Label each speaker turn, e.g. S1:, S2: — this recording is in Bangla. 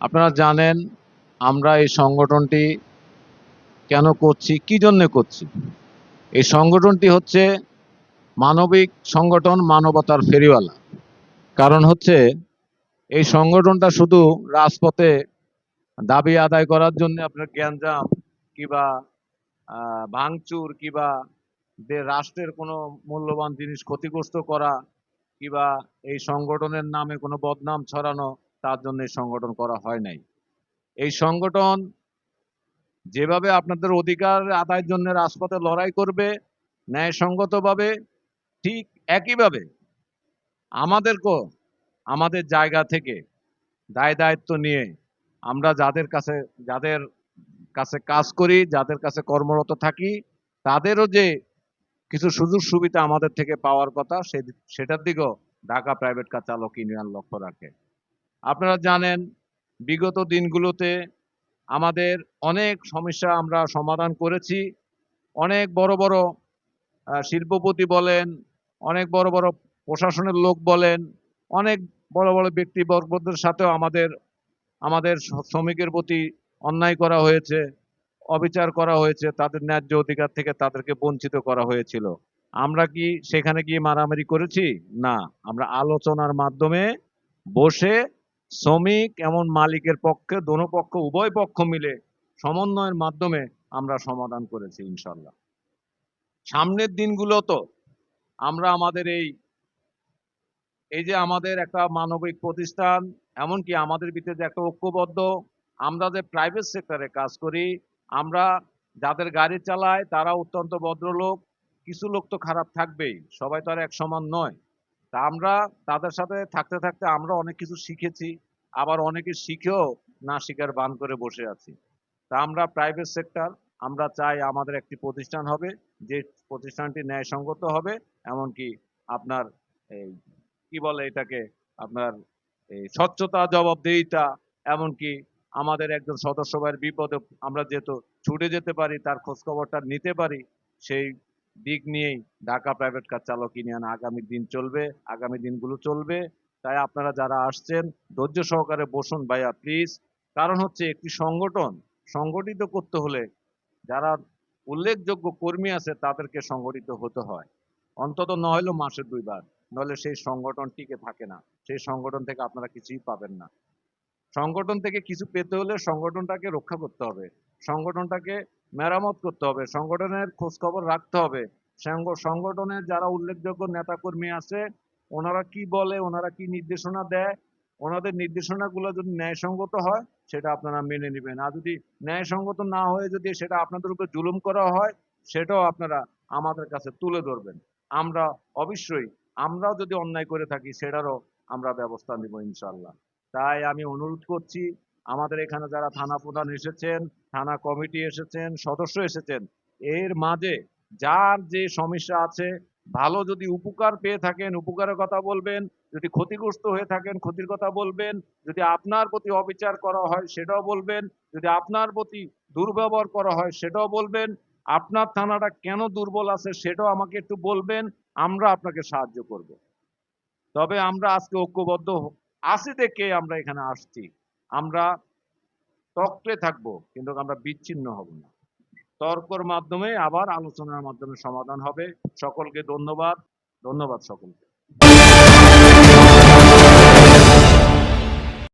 S1: আপনারা জানেন আমরা এই সংগঠনটি কেন করছি, কি জন্য করছি? এই সংগঠনটি হচ্ছে মানবিক সংগঠন মানবতার ফেরিওয়ালা। কারণ হচ্ছে এই সংগঠনটা শুধু রাজপথে দাবি আদায় করার জন্য আপনার গ্যাঞ্জাম কিবা ভাঙচুর কিবা দে- রাষ্ট্রের কোনো মূল্যবান জিনিস ক্ষতিগ্রস্ত করা কিবা এই সংগঠনের নামে কোনো বদনাম ছড়ানো তার জন্য এই সংগঠন করা হয় নাই। এই সংগঠন যেভাবে আপনাদের অধিকার আদায়ের জন্য রাজপথে লড়াই করবে, ন্যায়সঙ্গতভাবে ঠিক একইভাবে আমাদেরকেও আমাদের জায়গা থেকে দায় দায়িত্ব নিয়ে আমরা যাদের কাছে যাদের কাছে কাজ করি, যাদের কাছে কর্মরত থাকি, তাদেরও যে কিছু সুযোগ সুবিধা আমাদের থেকে পাওয়ার কথা সেটার দিকেও ঢাকা প্রাইভেট কার চালক ইউনিয়ন লক্ষ্য রাখে। আপনারা জানেন, বিগত দিনগুলোতে আমাদের অনেক সমস্যা আমরা সমাধান করেছি। অনেক বড় বড় শিল্পপতি বলেন, অনেক বড় বড় প্রশাসনের লোক বলেন, অনেক বড় বড় ব্যক্তিবর্গদের সাথেও আমাদের আমাদের শ্রমিকের প্রতি অন্যায় করা হয়েছে, অবিচার করা হয়েছে, তাদের ন্যায্য অধিকার থেকে তাদেরকে বঞ্চিত করা হয়েছিল। আমরা কি সেখানে গিয়ে মারামারি করেছি? না। আমরা আলোচনার মাধ্যমে বসে শ্রমিক এমন মালিকের পক্ষে, দোনো পক্ষ, উভয় পক্ষ মিলে সমন্বয়ের মাধ্যমে আমরা সমাধান করেছি ইনশাল্লাহ সামনের দিনগুলো তো আমরা আমাদের এই এই যে আমাদের একটা মানবিক প্রতিষ্ঠান, এমনকি আমাদের ভিতরে যে একটা ঐক্যবদ্ধ, আমরা যে প্রাইভেট সেক্টরে কাজ করি, আমরা যাদের গাড়ি চালায় তারা অত্যন্ত ভদ্রলোক, কিছু লোক তো খারাপ থাকবেই, সবাই তো আর এক সমান নয়। তা আমরা তাদের সাথে থাকতে থাকতে আমরা অনেক কিছু শিখেছি, আবার অনেকে শিখেও না শিখার বান করে বসে আছি। তা আমরা প্রাইভেট সেক্টর আমরা চাই আমাদের একটি প্রতিষ্ঠান হবে, যে প্রতিষ্ঠানটি ন্যায়সঙ্গত হবে, এমনকি আপনার এই কি বলে এটাকে, আপনার এই স্বচ্ছতা জবাবদিহিতা, এমনকি আমাদের একজন সদস্য ভাইয়ের বিপদে আমরা যেহেতু ছুটে যেতে পারি, তার খোঁজখবরটা নিতে পারি, সেই দিক নিয়েই ঢাকা প্রাইভেট কার চালক ইউনিয়ন আগামী দিন চলবে, আগামী দিনগুলো চলবে। তাই আপনারা যারা আসছেন, ধৈর্য সহকারে বসুন ভাইয়া প্লিজ কারণ হচ্ছে একটি সংগঠন, সংগঠিত করতে হলে যারা উল্লেখযোগ্য কর্মী আছে তাদেরকে সংগঠিত হতে হয়। অন্তত ন হলেও মাসে দুইবার, নইলে সেই সংগঠন টিকে থাকে না। সেই সংগঠন থেকে আপনারা কিছুই পাবেন না। সংগঠন থেকে কিছু পেতে হলে সংগঠনটাকে রক্ষা করতে হবে। সংগঠনটাকে মেরামত করতে হবে, সংগঠনের খোঁজ খবর রাখতে হবে। সংগ- সংগঠনের যারা উল্লেখযোগ্য নেতাকর্মী আছে, ওনারা কি বলে, ওনারা কি নির্দেশনা দেয়, ওনাদের নির্দেশনাগুলো যদি ন্যায়সঙ্গত হয়, সেটা আপনারা মেনে নেবেন। আর যদি ন্যায়সঙ্গত না হয়ে যদি সেটা আপনাদের উপর জুলুম করা হয়, সেটাও আপনারা আমাদের কাছে তুলে ধরবেন। আমরা অবশ্যই, আমরাও যদি অন্যায় করে থাকি, সেটারও আমরা ব্যবস্থা নিব ইনশাল্লাহ তাই আমি অনুরোধ করছি, আমাদের এখানে যারা থানা প্রধান এসেছেন থানা কমিটি এসেছেন, সদস্য এসেছেন। এর মাঝে যার যে সমস্যা আছে, ভালো যদি উপকার পেয়ে থাকেন, উপকারের কথা বলবেন, যদি ক্ষতিগ্রস্ত হয়ে থাকেন, ক্ষতির কথা বলবেন, যদি আপনার প্রতি অবিচার করা হয়, সেটাও বলবেন, যদি আপনার প্রতি দুর্ব্যবহার করা হয়, সেটাও বলবেন, আপনার থানাটা কেন দুর্বল আছে, সেটাও আমাকে একটু বলবেন, আমরা আপনাকে সাহায্য করব। তবে আমরা আজকে ঐক্যবদ্ধ আসি দেখে আমরা এখানে আসছি। আমরা তক্তে থাকব, কিন্তু আমরা বিচ্ছিন্ন হব না। তর্কর মাধ্যমে আবার আলোচনার মাধ্যমে সমাধান হবে। সকলকে ধন্যবাদ। ধন্যবাদ সকলকে।